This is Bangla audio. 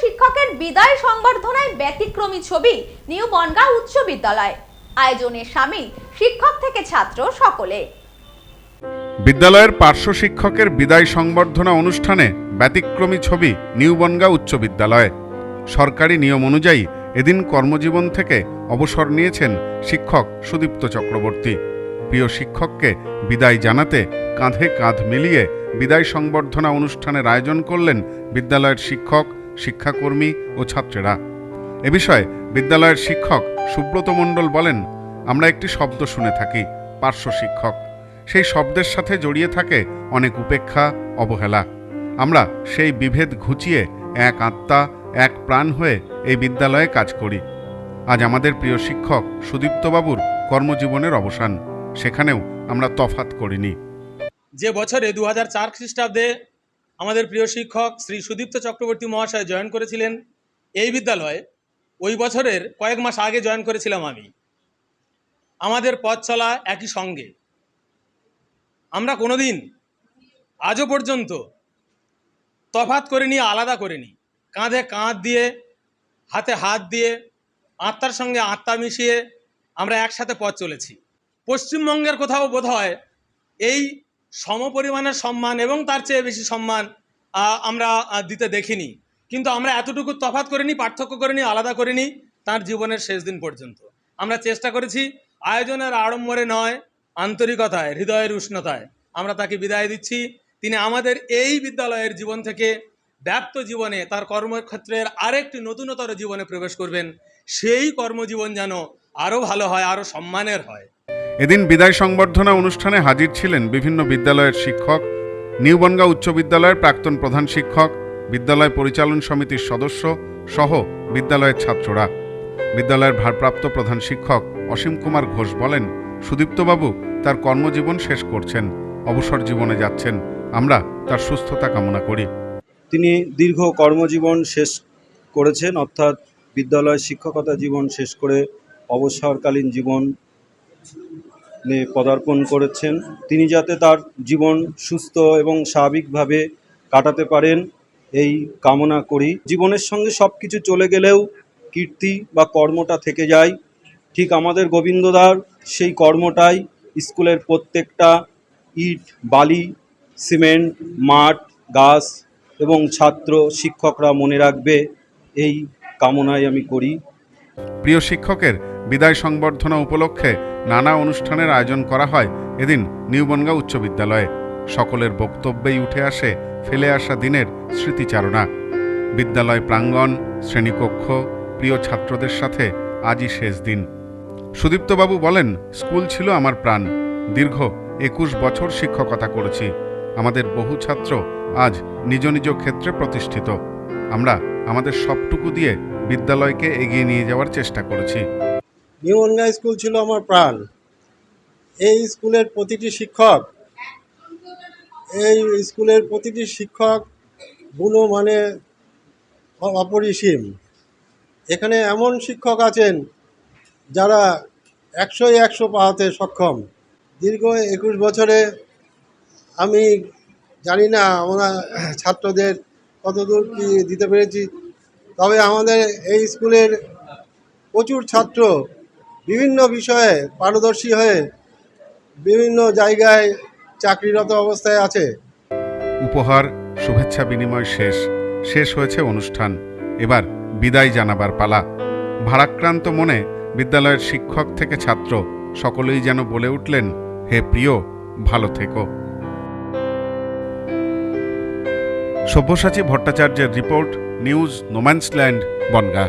শিক্ষকের বিদায় সংবর্ধনায় ব্যতিক্রমী ছবি নিউ উচ্চ বিদ্যালয়। আয়োজনে সামিল শিক্ষক থেকে ছাত্র সকলে। বিদ্যালয়ের পার্শ্ব শিক্ষকের বিদায় সংবর্ধনা অনুষ্ঠানে ব্যতিক্রমী ছবি নিউবনগা উচ্চ সরকারি নিয়ম অনুযায়ী এদিন কর্মজীবন থেকে অবসর নিয়েছেন শিক্ষক সুদীপ্ত চক্রবর্তী। প্রিয় শিক্ষককে বিদায় জানাতে কাঁধে কাঁধ মিলিয়ে বিদায় সংবর্ধনা অনুষ্ঠানের আয়োজন করলেন বিদ্যালয়ের শিক্ষক শিক্ষাকর্মী ও ছাত্রেরা। এ বিষয়ে বিদ্যালয়ের শিক্ষক সুব্রত মণ্ডল বলেন, আমরা একটি শব্দ শুনে থাকি, পার্শ্ব শিক্ষক। সেই শব্দের সাথে জড়িয়ে থাকে অনেক উপেক্ষা, অবহেলা। আমরা সেই বিভেদ ঘুচিয়ে এক আত্মা, এক প্রাণ হয়ে এই বিদ্যালয়ে কাজ করি। আজ আমাদের প্রিয় শিক্ষক সুদীপ্তবাবুর কর্মজীবনের অবসান। সেখানেও আমরা তফাত করিনি। যে বছরে দু হাজার চার খ্রিস্টাব্দে আমাদের প্রিয় শিক্ষক শ্রী সুদীপ্ত চক্রবর্তী মহাশয় জয়েন করেছিলেন এই বিদ্যালয়ে। ওই বছরের কয়েক মাস আগে জয়েন করেছিলাম আমি। আমাদের পথ চলা একই সঙ্গে। আমরা কোনোদিন আজও পর্যন্ত তফাত করিনি, আলাদা করিনি। কাঁধে কাঁধ দিয়ে, হাতে হাত দিয়ে, আত্মার সঙ্গে আত্মা মিশিয়ে আমরা একসাথে পথ চলেছি। পশ্চিমবঙ্গের কোথাও বোধ হয় এই সমপরিমাণের সম্মান এবং তার চেয়ে বেশি সম্মান আমরা দিতে দেখিনি। কিন্তু আমরা এতটুকু তফাত করিনি, পার্থক্য করিনি, আলাদা করিনি তার জীবনের শেষ দিন পর্যন্ত। আমরা চেষ্টা করেছি আয়োজনের আড়ম্বরে নয়, আন্তরিকতায়, হৃদয়ের উষ্ণতায়। আমরা তাকে বিদায় দিচ্ছি। তিনি আমাদের এই বিদ্যালয়ের জীবন থেকে ব্যাপ্ত জীবনে তার কর্মক্ষেত্রের আরেকটি নতুনতর জীবনে প্রবেশ করবেন। সেই কর্মজীবন যেন আরও ভালো হয়, আরও সম্মানের হয়। এদিন বিদায় সংবর্ধনা অনুষ্ঠানে হাজির ছিলেন বিভিন্ন বিদ্যালয়ের শিক্ষক, নিউবনগা উচ্চ বিদ্যালয়ের প্রাক্তন প্রধান শিক্ষক, বিদ্যালয় পরিচালন সমিতির সদস্য সহ বিদ্যালয়ের ছাত্ররা। বিদ্যালয়ের ভারপ্রাপ্ত প্রধান শিক্ষক অসীম কুমার ঘোষ বলেন, সুদীপ্তবাবু, তার কর্মজীবন শেষ করছেন, অবসর জীবনে যাচ্ছেন, আমরা তার সুস্থতা কামনা করি। তিনি দীর্ঘ কর্মজীবন শেষ করেছেন, অর্থাৎ বিদ্যালয় শিক্ষকতা জীবন শেষ করে অবসরকালীন জীবন পদার্পণ করেছেন। তিনি যাতে তার জীবন সুস্থ এবং স্বাভাবিকভাবে কাটাতে পারেন, এই কামনা করি। জীবনের সঙ্গে সব কিছু চলে গেলেও কীর্তি বা কর্মটা থেকে যায়। ঠিক আমাদের গোবিন্দদার সেই কর্মটাই স্কুলের প্রত্যেকটা ইট, বালি, সিমেন্ট, মাঠ, গাছ এবং ছাত্র, শিক্ষকরা মনে রাখবে, এই কামনাই আমি করি। প্রিয় শিক্ষকের বিদায় সংবর্ধনা উপলক্ষে নানা অনুষ্ঠানের আয়োজন করা হয় এদিন নিউবনগা উচ্চ বিদ্যালয়ে। সকলের বক্তব্যেই উঠে আসে ফেলে আসা দিনের স্মৃতিচারণা। বিদ্যালয় প্রাঙ্গণ, শ্রেণীকক্ষ, প্রিয় ছাত্রদের সাথে আজই শেষ দিন। সুদীপ্তবাবু বলেন, স্কুল ছিল আমার প্রাণ। দীর্ঘ একুশ বছর শিক্ষকতা করেছি। আমাদের বহু ছাত্র আজ নিজ নিজ ক্ষেত্রে প্রতিষ্ঠিত। আমরা আমাদের সবটুকু দিয়ে বিদ্যালয়কে এগিয়ে নিয়ে যাওয়ার চেষ্টা করেছি। নিউ অনগা স্কুল ছিল আমার প্রাণ। এই স্কুলের প্রতিটি শিক্ষক, এই স্কুলের প্রতিটি শিক্ষক গুণ মানে অপরিসীম। এখানে এমন শিক্ষক আছেন যারা একশোই একশো পাওয়াতে সক্ষম। দীর্ঘ একুশ বছরে আমি জানি না আমরা ছাত্রদের কতদূর কি দিতে পেরেছি, তবে আমাদের এই স্কুলের প্রচুর ছাত্র বিভিন্ন বিষয়ে পারদর্শী হয়ে বিভিন্ন জায়গায় চাকরিরত অবস্থায় আছে। উপহার, শুভেচ্ছা বিনিময় শেষ। শেষ হয়েছে অনুষ্ঠান। এবার বিদায় জানাবার পালা। ভারাক্রান্ত মনে বিদ্যালয়ের শিক্ষক থেকে ছাত্র, সকলেই যেন বলে উঠলেন, হে প্রিয়, ভালো থেকো। সব্যসাচী ভট্টাচার্যের report, news, no man's land, Bongaon.